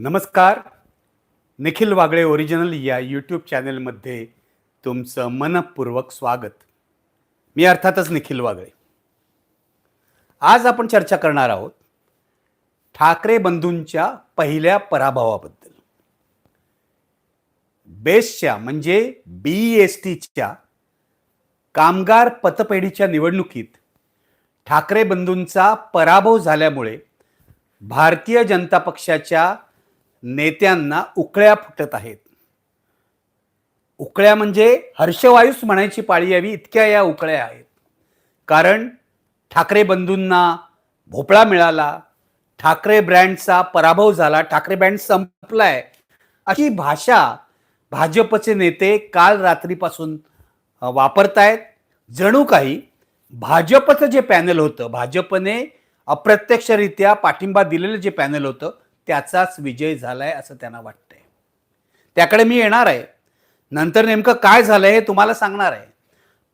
नमस्कार. निखिल वागळे ओरिजिनल या यूट्यूब चॅनलमध्ये तुमचं मनपूर्वक स्वागत. मी अर्थातच निखिल वागळे. आज आपण चर्चा करणार आहोत ठाकरे बंधूंच्या पहिल्या पराभवाबद्दल. बेसच्या म्हणजे बी एस टीच्या कामगार पतपेढीच्या निवडणुकीत ठाकरे बंधूंचा पराभव झाल्यामुळे भारतीय जनता पक्षाच्या नेत्यांना उकळ्या फुटत आहेत. उकळ्या म्हणजे हर्षवायूस म्हणायची पाळी यावी इतक्या या उकळ्या आहेत. कारण ठाकरे बंधूंना भोपळा मिळाला ठाकरे ब्रँडचा पराभव झाला ठाकरे ब्रँड संपलाय. अशी भाषा भाजपचे नेते काल रात्रीपासून वापरतायत. जणू काही भाजपचं जे पॅनल होतं भाजपने अप्रत्यक्षरित्या पाठिंबा दिलेलं जे पॅनल होतं त्याचाच विजय झालाय असं त्यांना वाटतंय. त्याकडे मी येणार आहे. नंतर नेमकं काय झालंय हे तुम्हाला सांगणार आहे.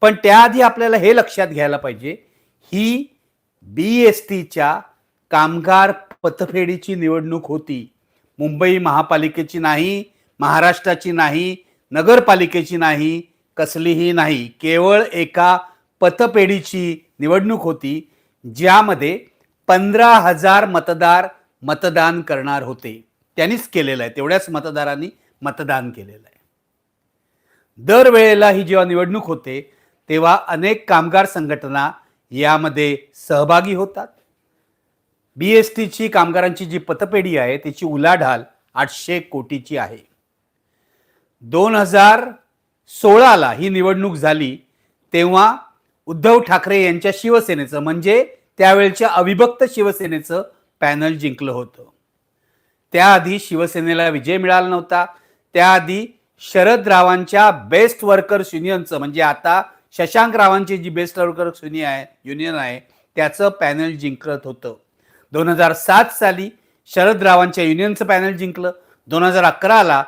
पण त्याआधी आपल्याला हे लक्षात घ्यायला पाहिजे ही बी एस टीच्या कामगार पतफेडीची निवडणूक होती. मुंबई महापालिकेची नाही महाराष्ट्राची नाही नगरपालिकेची नाही कसलीही नाही. केवळ एका पतपेढीची निवडणूक होती ज्यामध्ये पंधरा हजार मतदार मतदान करणार होते. त्यांनीच केलेलं आहे. तेवढ्याच मतदारांनी मतदान केलेलं आहे. दरवेळेला ही जेव्हा निवडणूक होते तेव्हा अनेक कामगार संघटना यामध्ये सहभागी होतात. बी एस टीची कामगारांची जी पतपेढी आहे त्याची उलाढाल आठशे कोटीची आहे. दोन हजार सोळाला ही निवडणूक झाली तेव्हा उद्धव ठाकरे यांच्या शिवसेनेचं म्हणजे त्यावेळच्या अविभक्त शिवसेनेचं पॅनल जिंकलं होतं. त्याआधी शिवसेनेला विजय मिळाला नव्हता. त्याआधी शरद रावांच्या बेस्ट वर्कर्स युनियनचं म्हणजे आता शशांक रावांची जी बेस्ट वर्कर्स युनियन आहे युनियन आहे त्याचं पॅनल जिंकत होतं. दोन हजार सात साली शरद रावांच्या युनियनचं पॅनल जिंकलं. दोन हजार अकराला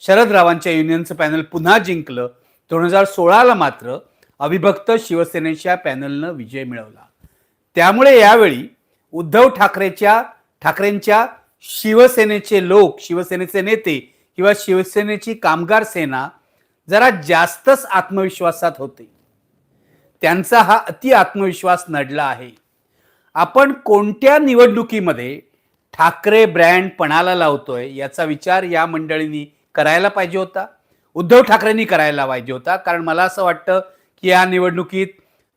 शरद रावांच्या युनियनचं पॅनल पुन्हा जिंकलं. दोन हजार सोळाला मात्र अविभक्त शिवसेनेच्या पॅनलनं विजय मिळवला. त्यामुळे यावेळी उद्धव ठाकरेच्या ठाकरेंच्या शिवसेनेचे लोक शिवसेनेचे नेते किंवा शिवसेनेची कामगार सेना जरा जास्तच आत्मविश्वासात होते. त्यांचा हा अति आत्मविश्वास नडला आहे. आपण कोणत्या निवडणुकीमध्ये ठाकरे ब्रँड पणाला लावतोय याचा विचार या मंडळींनी करायला पाहिजे होता? उद्धव ठाकरेंनी करायला पाहिजे होता. कारण मला असं वाटतं की या निवडणुकीत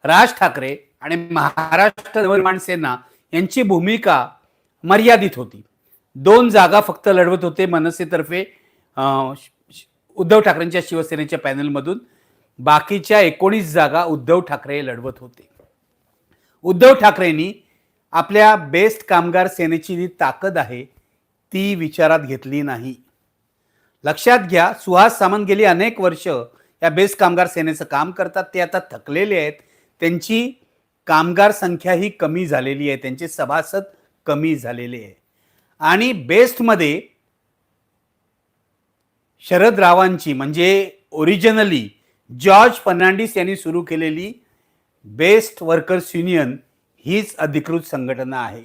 राज ठाकरे आणि महाराष्ट्र नवनिर्माण सेना यांची भूमिका मर्यादित होती. दोन जागा फक्त लढवत होते मनसेतर्फे उद्धव ठाकरेंच्या शिवसेनेच्या पॅनलमधून. बाकीच्या एकोणीस जागा उद्धव ठाकरे लढवत होते. उद्धव ठाकरेंनी आपल्या बेस्ट कामगार सेनेची जी ताकद आहे ती विचारात घेतली नाही. लक्षात घ्या सुहास सामंत गेली अनेक वर्ष या बेस्ट कामगार सेनेचं काम करतात ते आता थकलेले आहेत. त्यांची कामगार संख्या ही कमी झालेली आहे. त्यांचे सभासद कमी झालेले आहे. आणि बेस्टमध्ये शरद रावांची म्हणजे ओरिजिनली जॉर्ज फर्नांडिस यांनी सुरू केलेली बेस्ट वर्कर्स युनियन हीच अधिकृत संघटना आहे.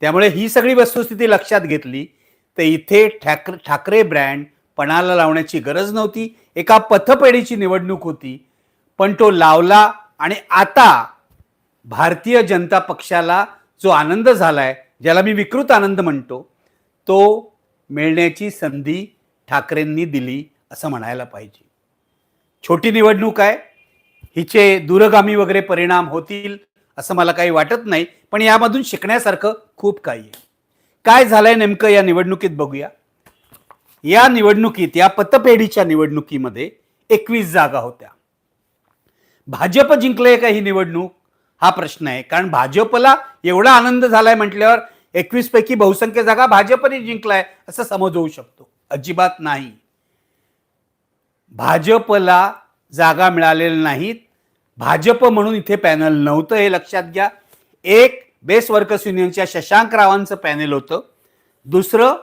त्यामुळे ही सगळी वस्तुस्थिती लक्षात घेतली तर इथे ठाकरे ठाकरे ब्रँड पणाला लावण्याची गरज नव्हती. एका पथपेढीची निवडणूक होती पण तो लावला आणि आता भारतीय जनता पक्षाला जो आनंद झालाय ज्याला मी विकृत आनंद म्हणतो तो मिळण्याची संधी ठाकरेंनी दिली असं म्हणायला पाहिजे. छोटी निवडणूक आहे हिचे दूरगामी वगैरे परिणाम होतील असं मला काही वाटत नाही पण यामधून शिकण्यासारखं खूप काही आहे. काय झालंय नेमकं या निवडणुकीत बघूया. या निवडणुकीत या पतपेढीच्या निवडणुकीमध्ये एकवीस जागा होत्या. भाजप जिंकलंय का ही निवडणूक? हा प्रश्न आहे. कारण भाजपला एवढा आनंद झालाय म्हटल्यावर एकवीस पैकी बहुसंख्य जागा भाजपने जिंकलाय असं समज होऊ शकतो. अजिबात नाही. भाजपला जागा मिळालेल्या नाहीत. भाजप म्हणून इथे पॅनल नव्हतं हे लक्षात घ्या. एक बेस्ट वर्कर्स युनियनच्या शशांक रावांचं पॅनल होतं. दुसरं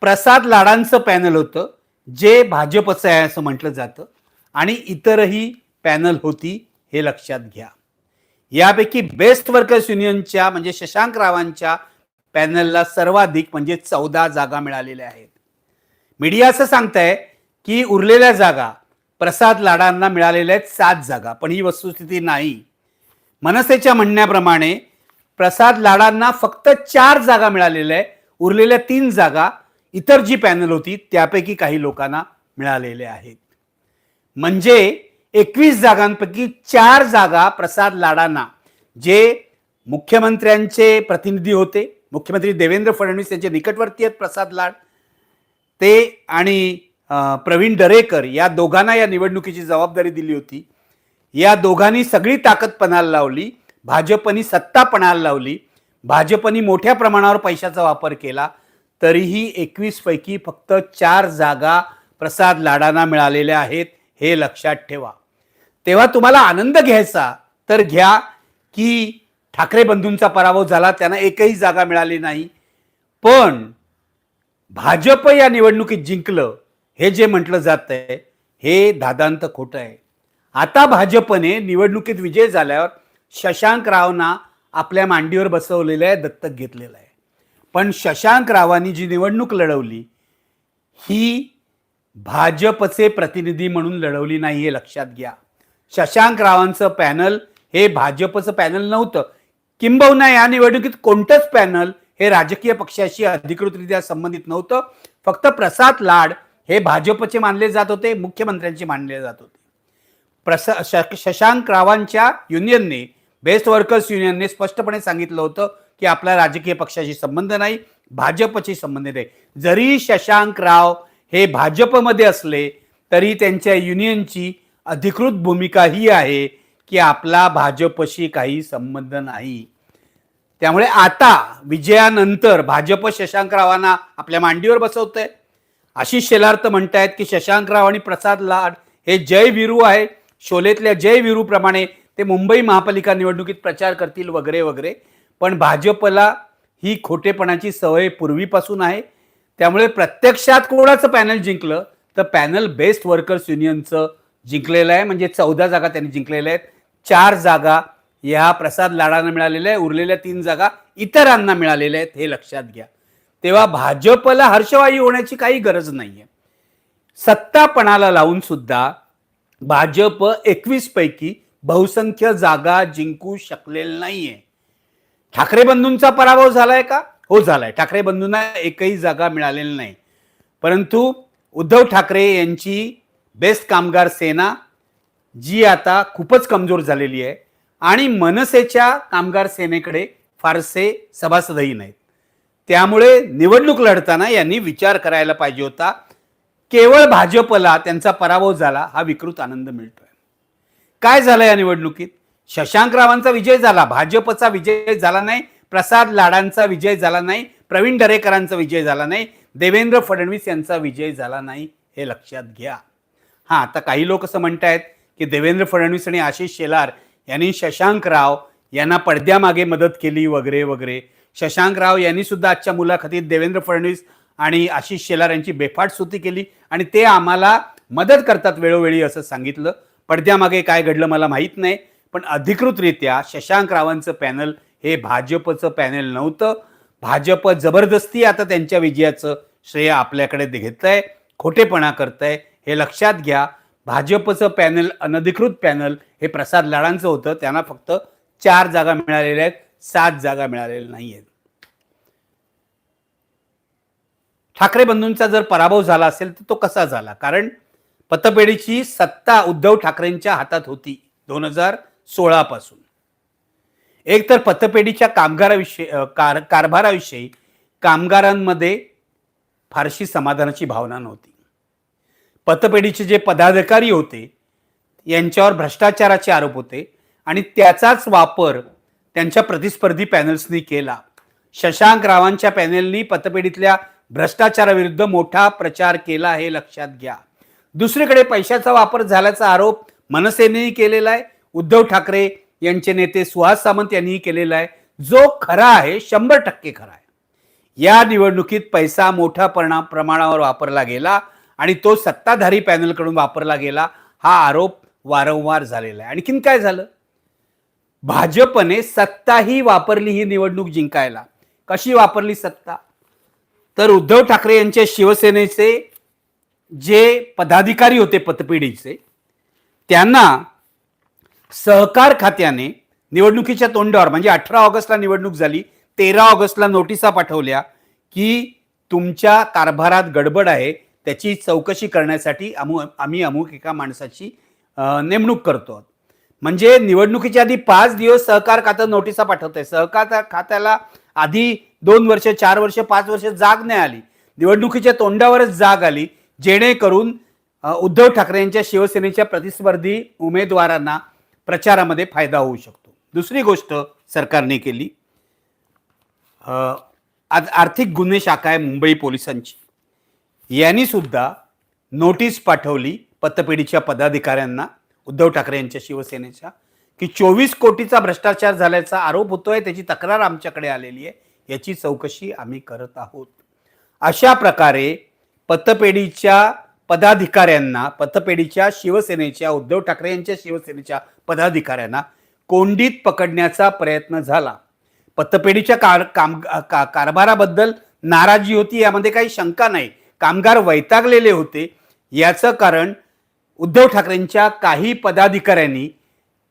प्रसाद लाडांचं पॅनल होतं जे भाजपचं आहे असं म्हटलं जातं. आणि इतरही पॅनल होती हे लक्षात घ्या. यापैकी बेस्ट वर्कर्स युनियनच्या म्हणजे शशांक रावांच्या पॅनलला सर्वाधिक म्हणजे चौदा जागा मिळालेल्या आहेत. मीडिया असं सांगताय की उरलेल्या जागा प्रसाद लाडांना मिळालेल्या आहेत सात जागा पण ही वस्तुस्थिती नाही. मनसेच्या म्हणण्याप्रमाणे प्रसाद लाडांना फक्त चार जागा मिळालेल्या आहे उरलेल्या तीन जागा इतर जी पॅनल होती त्यापैकी काही लोकांना मिळालेल्या आहेत. म्हणजे एकवीस जागांपैकी चार जागा प्रसाद लाडांना जे मुख्यमंत्र्यांचे प्रतिनिधी होते. मुख्यमंत्री देवेंद्र फडणवीस यांचे निकटवर्ती आहेत प्रसाद लाड. ते आणि प्रवीण दरेकर या दोघांना या निवडणुकीची जबाबदारी दिली होती. या दोघांनी सगळी ताकद पणाला लावली. भाजपनी सत्ता पणाला लावली. भाजपनी मोठ्या प्रमाणावर पैशाचा वापर केला. तरीही एकवीसपैकी फक्त चार जागा प्रसाद लाडांना मिळालेल्या आहेत हे लक्षात ठेवा. तेव्हा तुम्हाला आनंद घ्यायचा. तर घ्या की ठाकरे बंधूंचा पराभव झाला त्यांना एकही जागा मिळाली नाही. पण भाजप या निवडणुकीत जिंकलं हे जे म्हटलं जात आहे हे दादांत खोटं आहे. आता भाजपने निवडणुकीत विजय झाल्यावर शशांक रावना आपल्या मांडीवर बसवलेलं आहे दत्तक घेतलेलं आहे. पण शशांक रावांनी जी निवडणूक लढवली ही भाजपचे प्रतिनिधी म्हणून लढवली नाही हे लक्षात घ्या. शशांक रावांचं पॅनल हे भाजपचं पॅनल नव्हतं. किंबहुना या निवडणुकीत कोणतंच पॅनल हे राजकीय पक्षाशी अधिकृतरित्या संबंधित नव्हतं. फक्त प्रसाद लाड हे भाजपचे मानले जात होते मुख्यमंत्र्यांचे मानले जात होते. प्रसा श- शशांक रावांच्या युनियनने बेस्ट वर्कर्स युनियनने स्पष्टपणे सांगितलं होतं की आपला राजकीय पक्षाशी संबंध नाही भाजपशी संबंधित आहे जरी शशांक राव हे भाजपमध्ये असले तरी त्यांच्या युनियनची अधिकृत भूमिका ही आहे की आपला भाजपशी काही संबंध नाही. त्यामुळे आता विजयानंतर भाजप शशांकरावांना आपल्या मांडीवर बसवतंय. आशिष शेलार्थ म्हणतायत की शशांकराव आणि प्रसाद लाड हे जय विरू आहे. शोलेतल्या जय विरूप्रमाणे ते मुंबई महापालिका निवडणुकीत प्रचार करतील वगैरे वगैरे. पण भाजपला ही खोटेपणाची सवय पूर्वीपासून आहे. त्यामुळे प्रत्यक्षात कोणाचं पॅनल जिंकलं? तर पॅनल बेस्ट वर्कर्स युनियनचं जिंकलेलं आहे म्हणजे चौदा जागा त्यांनी जिंकलेल्या आहेत. चार जागा या प्रसाद लाडांना मिळालेल्या आहे उरलेल्या तीन जागा इतरांना मिळालेल्या आहेत हे लक्षात घ्या. तेव्हा भाजपला हर्षवायू होण्याची काही गरज नाहीये. सत्तापणाला लावून सुद्धा भाजप एकवीस पैकी बहुसंख्य जागा जिंकू शकलेलं नाहीये. ठाकरे बंधूंचा पराभव झालाय का? हो झालाय. ठाकरे बंधूंना एकही जागा मिळालेली नाही. परंतु उद्धव ठाकरे यांची बेस्ट कामगार सेना जी आता खूपच कमजोर झालेली आहे आणि मनसेच्या कामगार सेनेकडे फारसे सभासदही नाहीत. त्यामुळे निवडणूक लढताना यांनी विचार करायला पाहिजे होता. केवळ भाजपला त्यांचा पराभव झाला हा विकृत आनंद मिळतोय. काय झालं या निवडणुकीत? शशांकरावांचा विजय झाला भाजपचा विजय झाला नाही प्रसाद लाडांचा विजय झाला नाही प्रवीण दरेकरांचा विजय झाला नाही देवेंद्र फडणवीस यांचा विजय झाला नाही हे लक्षात घ्या. हां आता काही लोक असं म्हणतायत की देवेंद्र फडणवीस आणि आशिष शेलार यांनी शशांक राव यांना पडद्यामागे मदत केली वगैरे वगैरे. शशांक राव यांनी सुद्धा आजच्या मुलाखतीत देवेंद्र फडणवीस आणि आशिष शेलार यांची बेफाट स्तुती केली आणि ते आम्हाला मदत करतात वेळोवेळी असं सांगितलं. पडद्यामागे काय घडलं मला माहीत नाही पण अधिकृतरित्या शशांक रावांचं पॅनल हे भाजपचं पॅनल नव्हतं. भाजप जबरदस्ती आता त्यांच्या विजयाचं श्रेय आपल्याकडे घेत आहे खोटेपणा करत आहे हे लक्षात घ्या. भाजपचं पॅनल अनधिकृत पॅनल हे प्रसाद लाडांचं होतं. त्यांना फक्त चार जागा मिळालेल्या आहेत. सात जागा मिळालेल्या नाही आहेत ठाकरे बंधूंचा जर पराभव झाला असेल तर तो कसा झाला? कारण पतपेढीची सत्ता उद्धव ठाकरेंच्या हातात होती दोन हजार सोळा पासून एक तर पतपेढीच्या कामगाराविषयी कार कारभाराविषयी कामगारांमध्ये फारशी समाधानाची भावना नव्हती. पतपेढीचे जे पदाधिकारी होते यांच्यावर भ्रष्टाचाराचे आरोप होते आणि त्याचाच वापर त्यांच्या प्रतिस्पर्धी पॅनल्सनी केला. शशांक रावांच्या पॅनेलनी पतपेढीतल्या भ्रष्टाचाराविरुद्ध मोठा प्रचार केला हे लक्षात घ्या. दुसरीकडे पैशाचा वापर झाल्याचा आरोप मनसेनेही केलेला आहे. उद्धव ठाकरे यांचे नेते सुहास सामंत यांनीही केलेला आहे. जो खरा आहे शंभर टक्के खरा आहे. या निवडणुकीत पैसा मोठ्या प्रमाणावर वापरला गेला. आणि तो सत्ताधारी पॅनलकडून वापरला गेला हा आरोप वारंवार झालेला आहे. आणखीन काय झालं? भाजपने सत्ताही वापरली ही निवडणूक जिंकायला. कशी वापरली सत्ता? तर उद्धव ठाकरे यांच्या शिवसेनेचे जे पदाधिकारी होते पतपिढीचे त्यांना सहकार खात्याने निवडणुकीच्या तोंडावर म्हणजे अठरा ऑगस्टला निवडणूक झाली तेरा ऑगस्टला नोटिसा पाठवल्या की तुमच्या कारभारात गडबड आहे त्याची चौकशी करण्यासाठी अमु आम्ही अमुक एका माणसाची नेमणूक करतो. म्हणजे निवडणुकीच्या आधी पाच दिवस सहकार खातं नोटिसा पाठवत आहे सहकार खात्याला आधी दोन वर्ष चार वर्ष पाच वर्ष जाग नाही आली. निवडणुकीच्या तोंडावरच जाग आली. जेणेकरून उद्धव ठाकरे यांच्या शिवसेनेच्या प्रतिस्पर्धी उमेदवारांना प्रचारामध्ये फायदा होऊ शकतो. दुसरी गोष्ट सरकारने केली. आज आर्थिक गुन्हे शाखा आहे मुंबई पोलिसांची. यांनी सुद्धा नोटीस पाठवली पतपेढीच्या पदाधिकाऱ्यांना उद्धव ठाकरे यांच्या शिवसेनेच्या की चोवीस कोटीचा भ्रष्टाचार झाल्याचा आरोप होतोय त्याची तक्रार आमच्याकडे आलेली आहे याची चौकशी आम्ही करत आहोत. अशा प्रकारे पतपेढीच्या पदाधिकाऱ्यांना पतपेढीच्या शिवसेनेच्या उद्धव ठाकरे यांच्या शिवसेनेच्या पदाधिकाऱ्यांना कोंडीत पकडण्याचा प्रयत्न झाला. पतपेढीच्या कार काम का, कारभाराबद्दल नाराजी होती यामध्ये काही शंका नाही. कामगार वैतागलेले होते. याचं कारण उद्धव ठाकरेंच्या काही पदाधिकाऱ्यांनी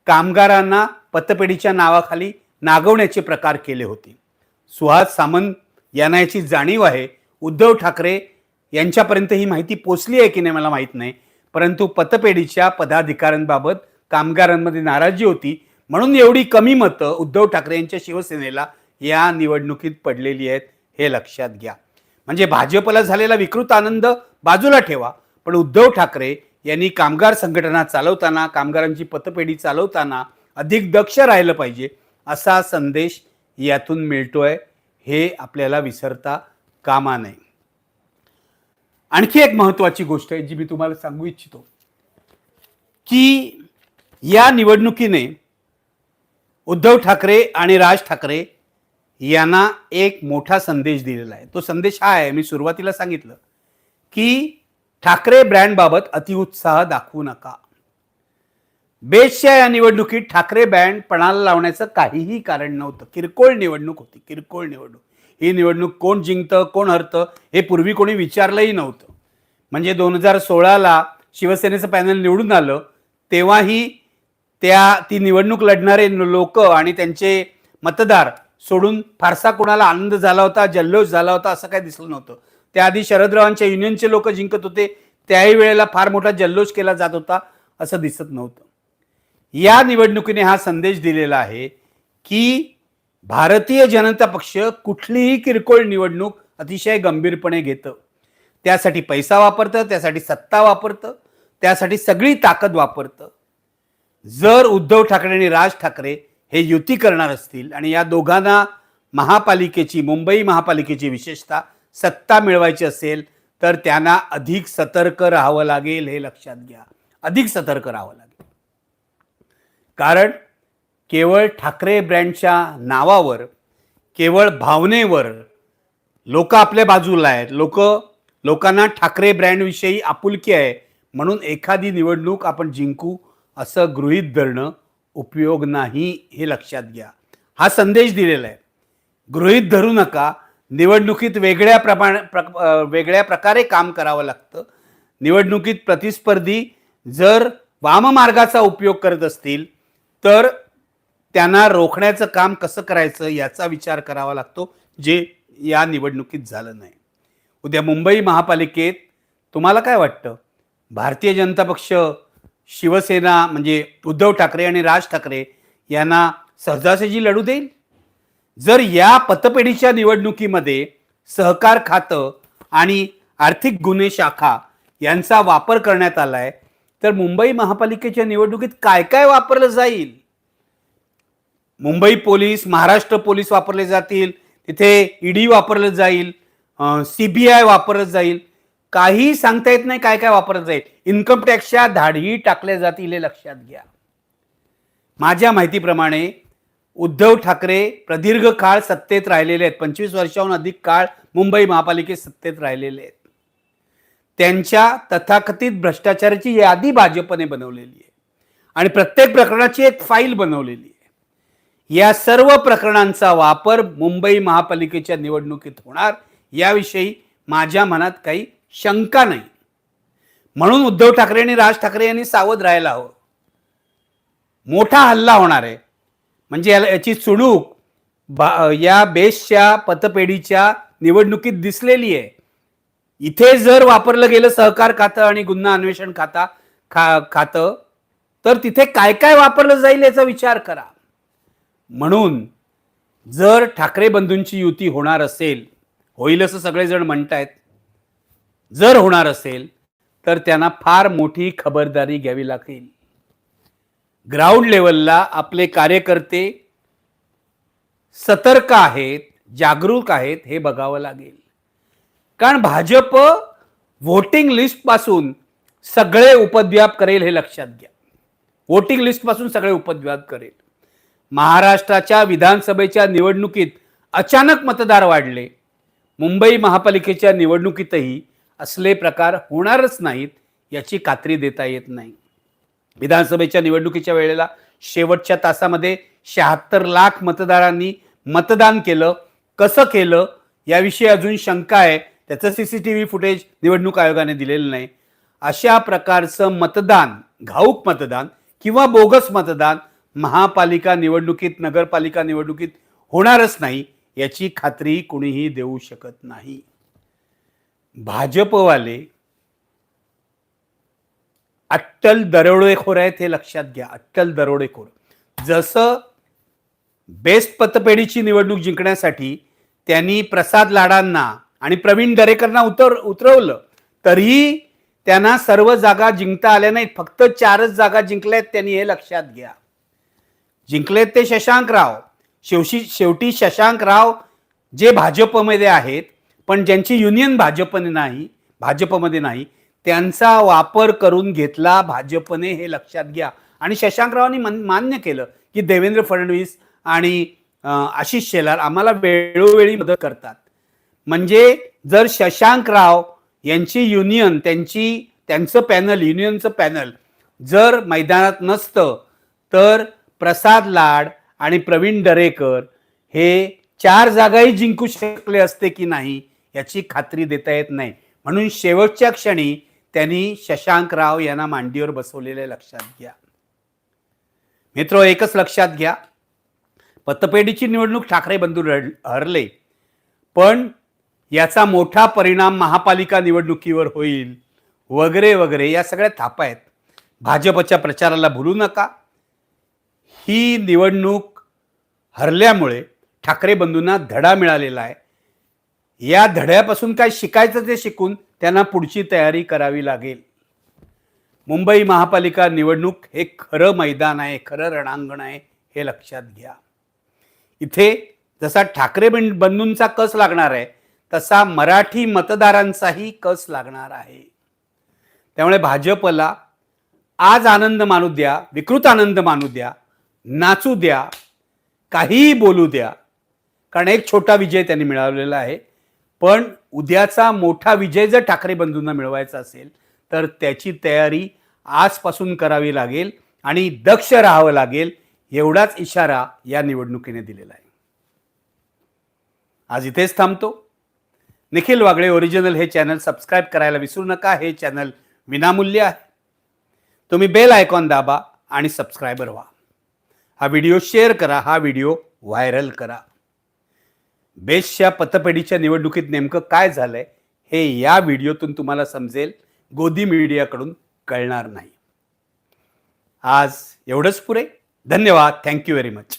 कामगारांना पतपेढीच्या नावाखाली नागवण्याचे प्रकार केले होते. सुहास सामंत यांना याची जाणीव आहे. उद्धव ठाकरे यांच्यापर्यंत ही माहिती पोचली आहे की नाही मला माहीत नाही. परंतु पतपेढीच्या पदाधिकाऱ्यांबाबत कामगारांमध्ये नाराजी होती. म्हणून एवढी कमी मतं उद्धव ठाकरे यांच्या शिवसेनेला या निवडणुकीत पडलेली आहेत हे लक्षात घ्या. म्हणजे भाजपला झालेला विकृत आनंद बाजूला ठेवा. पण उद्धव ठाकरे यांनी कामगार संघटना चालवताना कामगारांची पतपेढी चालवताना अधिक दक्ष राहिलं पाहिजे असा संदेश यातून मिळतोय हे आपल्याला विसरता कामा नये. आणखी एक महत्वाची गोष्ट आहे जी मी तुम्हाला सांगू इच्छितो की या निवडणुकीने उद्धव ठाकरे आणि राज ठाकरे यांना एक मोठा संदेश दिलेला आहे. तो संदेश हा आहे मी सुरुवातीला सांगितलं की ठाकरे ब्रँडबाबत अतिउत्साह दाखवू नका. बेस्टच्या या निवडणुकीत ठाकरे बँड पणाला लावण्याचं काहीही कारण नव्हतं. किरकोळ निवडणूक होती किरकोळ निवडणूक. ही निवडणूक कोण जिंकतं कोण हरतं हे पूर्वी कोणी विचारलंही नव्हतं. म्हणजे दोन हजार सोळाला शिवसेनेचं पॅनल निवडून आलं तेव्हाही त्या ती निवडणूक लढणारे लोक आणि त्यांचे मतदार सोडून फारसा कोणाला आनंद झाला होता जल्लोष झाला होता असं काही दिसलं नव्हतं. त्याआधी शरदरावांच्या युनियनचे लोक जिंकत होते त्याही वेळेला फार मोठा जल्लोष केला जात होता असं दिसत नव्हतं. या निवडणुकीने हा संदेश दिलेला आहे की भारतीय जनता पक्ष कुठलीही किरकोळ निवडणूक अतिशय गंभीरपणे घेतं. त्यासाठी पैसा वापरतं त्यासाठी सत्ता वापरतं त्यासाठी सगळी ताकद वापरतं. जर उद्धव ठाकरे आणि राज ठाकरे हे युती करणार असतील आणि या दोघांना महापालिकेची मुंबई महापालिकेची विशेषतः सत्ता मिळवायची असेल तर त्यांना अधिक सतर्क राहावं लागेल हे लक्षात घ्या. अधिक सतर्क राहावं लागेल. कारण केवळ ठाकरे ब्रँडच्या नावावर केवळ भावनेवर लोक आपल्या बाजूला आहेत. लोक लोकांना ठाकरे ब्रँडविषयी आपुलकी आहे. म्हणून एखादी निवडणूक आपण जिंकू असं गृहीत धरणं उपयोग नाही हे लक्षात घ्या. हा संदेश दिलेला आहे. गृहीत धरू नका निवडणुकीत वेगळ्या प्रमाण प्र वेगळ्या प्रकारे काम करावं लागतं. निवडणुकीत प्रतिस्पर्धी जर वाममार्गाचा उपयोग करत असतील तर त्यांना रोखण्याचं काम कसं करायचं याचा विचार करावा लागतो जे या निवडणुकीत झालं नाही. उद्या मुंबई महापालिकेत तुम्हाला काय वाटतं? भारतीय जनता पक्ष शिवसेना म्हणजे उद्धव ठाकरे आणि राज ठाकरे यांना सहजासहजी लढू देईल? जर या पतपेढीच्या निवडणुकीमध्ये सहकार खातं आणि आर्थिक गुन्हे शाखा यांचा वापर करण्यात आलाय तर मुंबई महापालिकेच्या निवडणुकीत काय काय वापरलं जाईल? मुंबई पोलीस महाराष्ट्र पोलीस वापरले जातील तिथे ईडी वापरलं जाईल सीबीआय वापरलं जाईल काही सांगता येत नाही काय काय वापरत जाईल इन्कम टॅक्सच्या धाडही टाकल्या जातील हे लक्षात घ्या. माझ्या माहितीप्रमाणे उद्धव ठाकरे प्रदीर्घ काळ सत्तेत राहिलेले आहेत. पंचवीस वर्षाहून अधिक काळ मुंबई महापालिकेत सत्तेत राहिलेले आहेत. त्यांच्या तथाकथित भ्रष्टाचाराची यादी भाजपने बनवलेली आहे. आणि प्रत्येक प्रकरणाची एक फाईल बनवलेली आहे. या सर्व प्रकरणांचा वापर मुंबई महापालिकेच्या निवडणुकीत होणार. याविषयी माझ्या मनात काही शंका नाही. म्हणून उद्धव ठाकरे आणि राज ठाकरे यांनी सावध राहायला हवं. मोठा हल्ला होणार आहे. म्हणजे याला याची चुणूक बा या बेस्टच्या पतपेढीच्या निवडणुकीत दिसलेली आहे. इथे जर वापरलं गेलं सहकार खातं आणि गुन्हा अन्वेषण खाता खा खातं तर तिथे काय काय वापरलं जाईल याचा विचार करा. म्हणून जर ठाकरे बंधूंची युती होणार असेल होईल असं सगळेजण म्हणतायत. जर होणार असेल तर त्यांना फार मोठी खबरदारी घ्यावी लागेल. ग्राउंड लेवलला आपले कार्यकर्ते सतर्क आहेत जागरूक आहेत हे बघावं लागेल. कारण भाजप व्होटिंग लिस्टपासून सगळे उपद्व्याप करेल हे लक्षात घ्या. वोटिंग लिस्टपासून सगळे उपद्व्याप करेल. महाराष्ट्राच्या विधानसभेच्या निवडणुकीत अचानक मतदार वाढले. मुंबई महापालिकेच्या निवडणुकीतही असले प्रकार होणारच नाहीत याची खात्री देता येत नाही. विधानसभेच्या निवडणुकीच्या वेळेला शेवटच्या तासामध्ये शहात्तर लाख मतदारांनी मतदान केलं कसं केलं याविषयी अजून शंका आहे. त्याचं C C T V footage निवडणूक आयोगाने दिलेलं नाही. अशा प्रकारचं मतदान घाऊक मतदान किंवा बोगस मतदान महापालिका निवडणुकीत नगरपालिका निवडणुकीत होणारच नाही याची खात्री कुणीही देऊ शकत नाही. भाजपवाले अट्टल दरोडेखोर आहेत हे लक्षात घ्या अट्टल दरोडेखोर. जसं बेस्ट पतपेढीची निवडणूक जिंकण्यासाठी त्यांनी प्रसाद लाडांना आणि प्रवीण दरेकरना उतर उतरवलं तरीही त्यांना सर्व जागा जिंकता आल्या नाहीत फक्त चारच जागा जिंकल्यात त्यांनी हे लक्षात घ्या. जिंकलेत ते शशांकराव. शेवशी शेवटी शशांकराव जे भाजपमध्ये आहेत पण ज्यांची युनियन भाजपने नाही भाजपमध्ये नाही त्यांचा वापर करून घेतला भाजपने हे लक्षात घ्या. आणि शशांकरावांनी मन मान्य केलं की देवेंद्र फडणवीस आणि आशिष शेलार आम्हाला वेळोवेळी मदत करतात. म्हणजे जर शशांकराव यांची युनियन त्यांची त्यांचं पॅनल युनियनचं पॅनल जर मैदानात नसतं तर प्रसाद लाड आणि प्रवीण दरेकर हे चार जागाही जिंकू शकले असते की नाही याची खात्री देता येत नाही. म्हणून शेवटच्या क्षणी त्यांनी शशांकराव यांना मांडीवर बसवलेले लक्षात घ्या. मित्र एकच लक्षात घ्या. पतपेढीची निवडणूक ठाकरे बंधू रड- हरले. पण याचा मोठा परिणाम महापालिका निवडणुकीवर होईल. वगैरे वगैरे या सगळ्या थापा आहेत. भाजपच्या प्रचाराला भुलू नका. ही निवडणूक हरल्यामुळे ठाकरे बंधूंना धडा मिळालेला आहे. या धड्यापासून काय शिकायचं ते शिकून त्यांना पुढची तयारी करावी लागेल. मुंबई महापालिका निवडणूक हे खरं मैदान आहे खरं रणांगण आहे हे लक्षात घ्या. इथे जसा ठाकरे बंधूंचा कस लागणार आहे तसा मराठी मतदारांचाही कस लागणार आहे. त्यामुळे भाजपला आज आनंद मानू द्या विकृत आनंद मानू द्या नाचू द्या काहीही बोलू द्या. कारण एक छोटा विजय त्यांनी मिळवलेला आहे. पण उद्याचा मोठा विजय जर ठाकरे बंधूंना मिळवायचा असेल तर त्याची तयारी आजपासून करावी लागेल आणि दक्ष राहावं लागेल एवढाच इशारा या निवडणुकीने दिलेला आहे. आज इथेच थांबतो. निखिल वागळे ओरिजिनल हे चॅनल सबस्क्राईब करायला विसरू नका. हे चॅनल विनामूल्य आहे. तुम्ही बेल आयकॉन दाबा आणि सबस्क्रायबर व्हा. हा व्हिडिओ शेअर करा हा व्हिडिओ व्हायरल करा. बेस्टच्या पतपेढीच्या निवडणुकीत नेमकं काय झालंय हे या व्हिडिओतून तुम्हाला समजेल. गोदी मीडियाकडून कळणार नाही. आज एवढंच पुरे. धन्यवाद. Thank you very much